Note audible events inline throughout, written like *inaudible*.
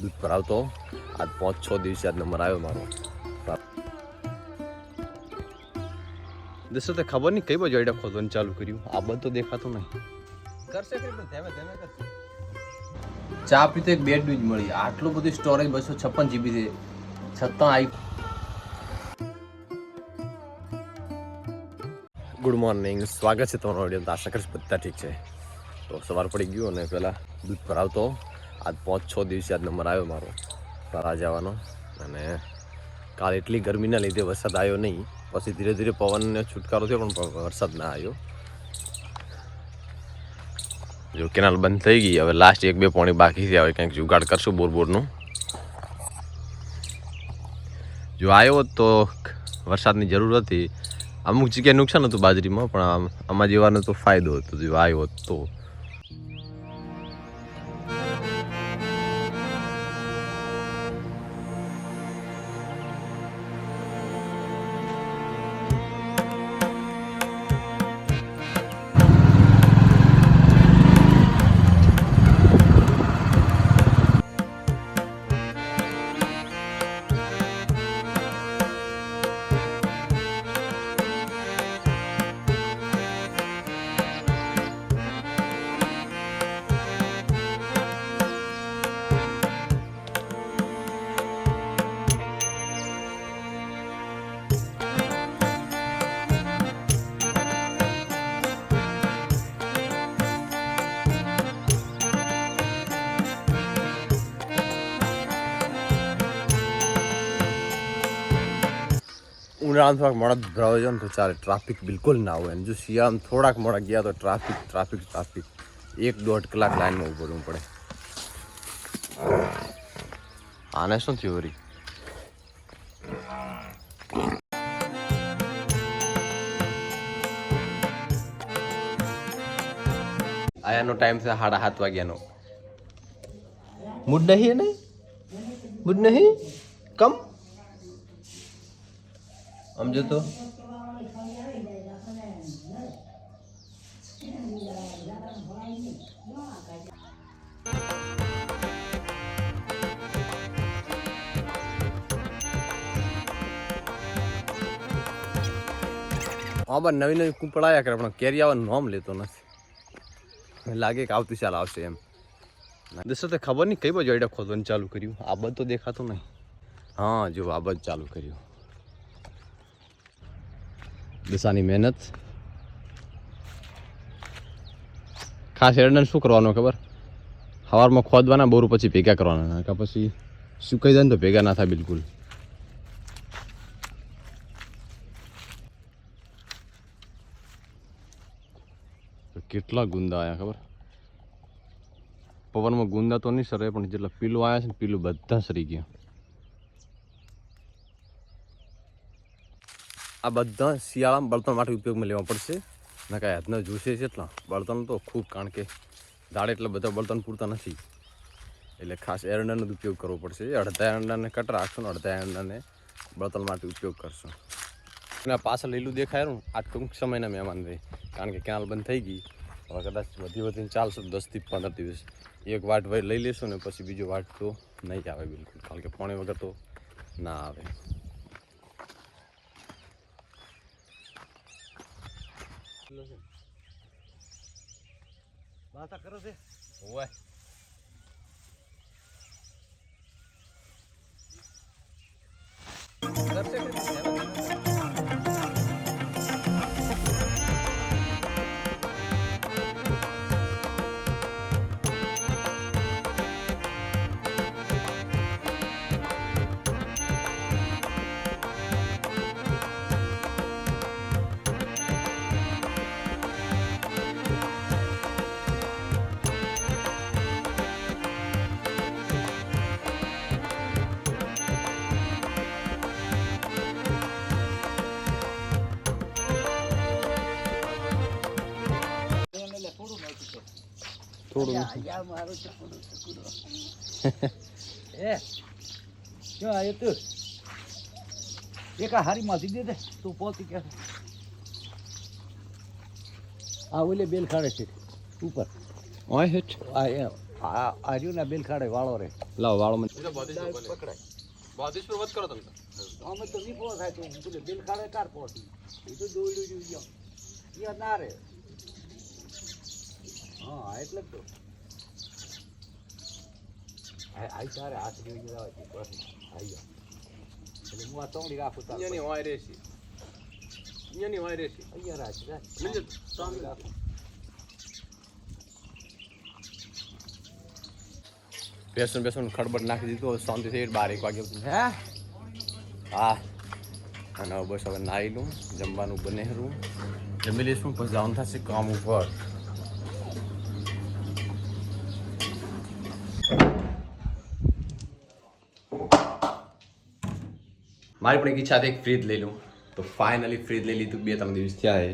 દૂધ ભરાવતો. આજ પાંચ છ દિવસે આજ નંબર આવ્યો મારો. દોસ્તો તે ખબર નહીં કઈ બાજુ આઈડિયા ખોદવાનું ચાલુ કર્યું? આ બધું તો દેખાતું નહીં. કરશે ધીમે ધીમે કરશે. ચા પીતો એક બેડ જ મળી. આટલું બધું સ્ટોરેજ બસો છપ્પન જીબી છે. છતાં આવી ગુડ મોર્નિંગ સ્વાગત છે તમારો ઓડિયન્સ આશા કરીશ બધા ઠીક છે. તો સવાર પડી ગયું અને પહેલાં દૂધ ભરાવતો. આજ પાંચ છ દિવસે આજ નંબર આવ્યો મારો તારા જવાનો. અને કાલ એટલી ગરમીના લીધે વરસાદ આવ્યો નહીં. પછી ધીરે ધીરે પવનને છુટકારો થયો પણ વરસાદ ના આવ્યો. જો કેનાલ બંધ થઈ ગઈ. હવે લાસ્ટ એક બે પાણી બાકી છે. હવે કંઈક જુગાડ કરશું બોરબોરનું. જો આવ્યો તો વરસાદની જરૂર હતી. અમુક જગ્યાએ નુકસાન હતું બાજરીમાં, પણ આમ- જેવાનો તો ફાયદો હતો. જો આવ્યો તો. ઉનાળામાં થોડાક મોડા ભરાવે છે ને તો ચાલે. ટ્રાફિક બિલકુલ ના હોય. અને જો શિયાળામાં થોડાક મોડા ગયા તો ટ્રાફિક ટ્રાફિક ટ્રાફિક એક દોઢ કલાક લાઈનમાં ઊભું રહેવું પડે. આને શું થયું વરી આયાનો ટાઈમ છે સાડા સાત વાગ્યાનો. મૂડ નહીં નહીં? મૂડ નહીં? કમ સમજો તો? બસ નવી નવી કૂંપળાયા કરે, પણ કેરી આવવાનું નામ લેતો નથી. લાગે કે આવતી ચાલ આવશે એમ. દોસ્તો તે ખબર નહીં કઈ બાજુ આઈડિયા ખોદવાનું ચાલુ કર્યું? આ બધું તો દેખાતું નહીં. હા જો આ બધું ચાલુ કર્યું. દિશાની મહેનત ખાસ એરંડા શું કરવાનું ખબર? સવારમાં ખોદવાના, બોરું પછી ભેગા કરવાના. કે પછી સુકાઈ જાય ને તો ભેગા ના થાય બિલકુલ. કેટલા ગુંદા આવ્યા ખબર? પવનમાં ગુંદા તો નહીં સરે પણ જેટલા પીલું આવ્યા છે ને પીલું બધા સરી ગયા. આ બધા શિયાળામાં બળતણ માટે ઉપયોગમાં લેવા પડશે. ના કાંઈ હાથના જોશે છે એટલા. બળતણ તો ખૂબ, કારણ કે દાડે એટલે બધા બળતણ પૂરતા નથી. એટલે ખાસ એરંડાનો જ ઉપયોગ કરવો પડશે. અડધા એરંડાને કટ રાખશું ને અડધા એરંડાને બળતણ માટે ઉપયોગ કરશો. અને પાછળ લીલું દેખાય આ ટૂંક સમયના મહેમાન રહે. કારણ કે કેનાલ બંધ થઈ ગઈ. હવે કદાચ વધી વધીને ચાલશે દસથી પંદર દિવસ. એક વાટ લઈ લેશો ને પછી બીજો વાટ તો નહીં આવે બિલકુલ. કારણ કે પાણી વગર તો ના આવે. વાતા કરો છે. ઓય કરશે આવ્યો *laughs* તું. એક આ હારી માંથી દે દે તું પોતી કે આ ઓલે બેલ ખાડે છે ઉપર. ઓય હેઠ આ એ આ આ રહ્યું ને ખાડે વાળો રે. લાવ વાળો મને. પકડાય બોધિસ પર વધ કરો તમે. અમે તો નહીં પોસ તો બેલ ખાડે કાર પહોંચી એ તો દોડ્યું જોઈ ગયો યાર ના રે. હા એટલે જ તો. આ- આઈ તારે હાથ બસ. આઈ એટલે હું આ રાખું તાર અહીંયાની હોય રેસી અહીંયાની હોય રેસી અહીંયા રાખ રાખ. મિલજે તોંગડી રાખું. બેસન બેસન ખડબડ નાખી દીધું શાંતિ થઈ બાર એક વાગે હે? હા. અને બસ હવે નાહી લઉં જમવાનું બને હરું જમી લઈશું પછી જવાનું થશે કામ ઉપર. મારી પણ એક ઈચ્છા હતી એક ફ્રીજ લઈ લઉં. તો ફાઇનલી ફ્રીજ લઈ લીધું. બે ત્રણ દિવસ થયા છે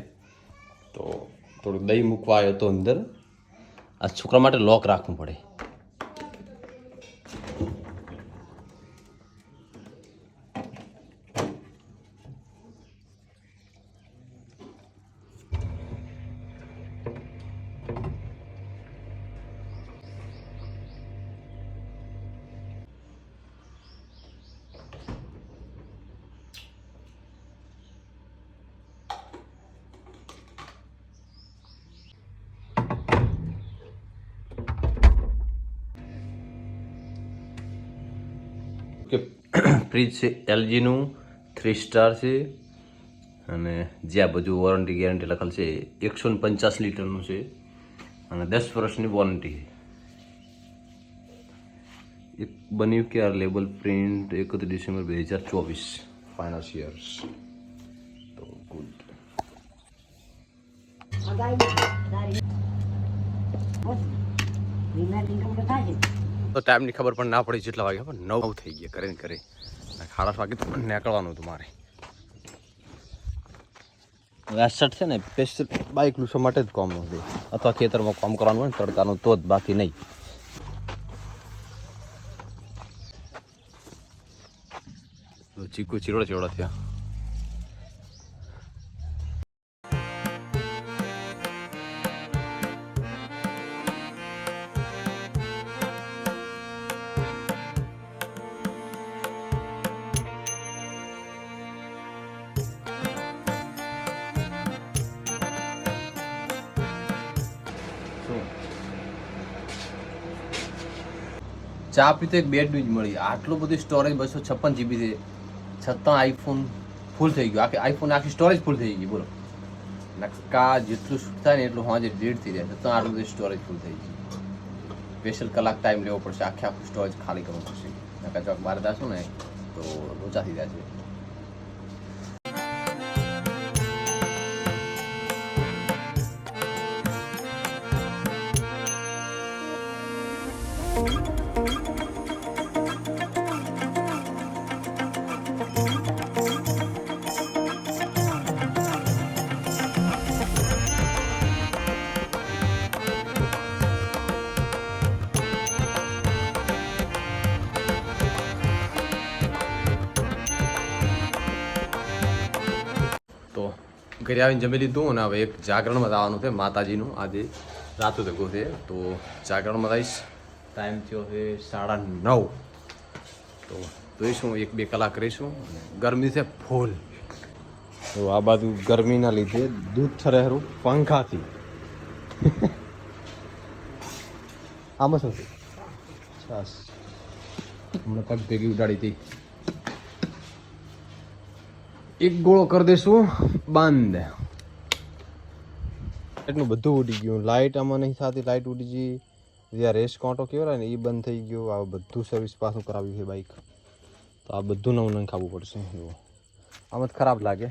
તો થોડું દહીં મૂકવા આવ્યો હતો અંદર. આ છોકરા માટે લોક રાખવું પડે. ફ્રીજ છે, એલજીનું થ્રી સ્ટાર છે. અને જ્યાં બધું વોરંટી ગેરંટી લખેલ છે, એકસો ને પચાસ લીટરનું છે. અને દસ વર્ષની વોરંટી એક બન્યું કે આ લેબલ પ્રિન્ટ એકત્રીસ ડિસેમ્બર બે હજાર ચોવીસ ફાઇનાન્સિયર્સ તો ગુડ તો ટાઈમની ખબર પણ ના પડી જેટલા વાગ્યા પણ નવ થઈ ગયા કરે ને કરે આઠ વાગે તો નીકળવાનું હતું મારે. વેસટ છે ને પેસ્ટ બાઇક લૂસવા માટે જ કામ નથી અથવા ખેતરમાં કામ કરવાનું હોય ને, તડકાનું તો જ, બાકી નહીં. ચીકુ ચીરોડા ચીરોડા થયા. ચા પીતો એક બેડ જ મળી. આટલું બધું સ્ટોરેજ બસો છપ્પન જીબી છે. છતાં આઈફોન ફૂલ થઈ ગયો. આખી આઈફોન આખી સ્ટોરેજ ફૂલ થઈ ગઈ. બોલો. નક્કા જેટલું શૂટ થાય ને એટલું હાજર ડેડ થઈ જાય. છતાં આટલું બધું સ્ટોરેજ ફૂલ થઈ ગયું. સ્પેશિયલ કલાક ટાઈમ લેવો પડશે. આખે આખું સ્ટોરેજ ખાલી કરવું પડશે. નકા ચોક બહાર દાશું ને, તો લોચા થઈ જાય છે ઘરે આવીને જમી લીધું અને હવે એક જાગરણમાં જવાનું છે માતાજીનું. આજે રાતો ભેગો છે, તો જાગરણમાં જઈશ ટાઈમ થયો છે સાડા નવ. તો જોઈશું, એક બે કલાક રહીશું. ગરમી છે ફૂલ. તો આ બાજુ ગરમીના લીધે દૂધ ઠરેરું પંખાથી. આમાં શું છાસ. હમણાં પગ ભેગી ઉડાડી હતી. એક ગોળો કરી દઈશું બંધ. એટલું બધું ઉડી ગયું. લાઇટ આમાં નહીં થતી. લાઇટ ઉડી ગઈ. જ્યાં રેસ કાંટો કહેવાય ને, એ બંધ થઈ ગયો. આ બધું સર્વિસ પાછું કરાવ્યું છે બાઇક તો આ બધું નવું નંખાવવું ખાવું પડશે. એવું. આમ જ ખરાબ લાગે.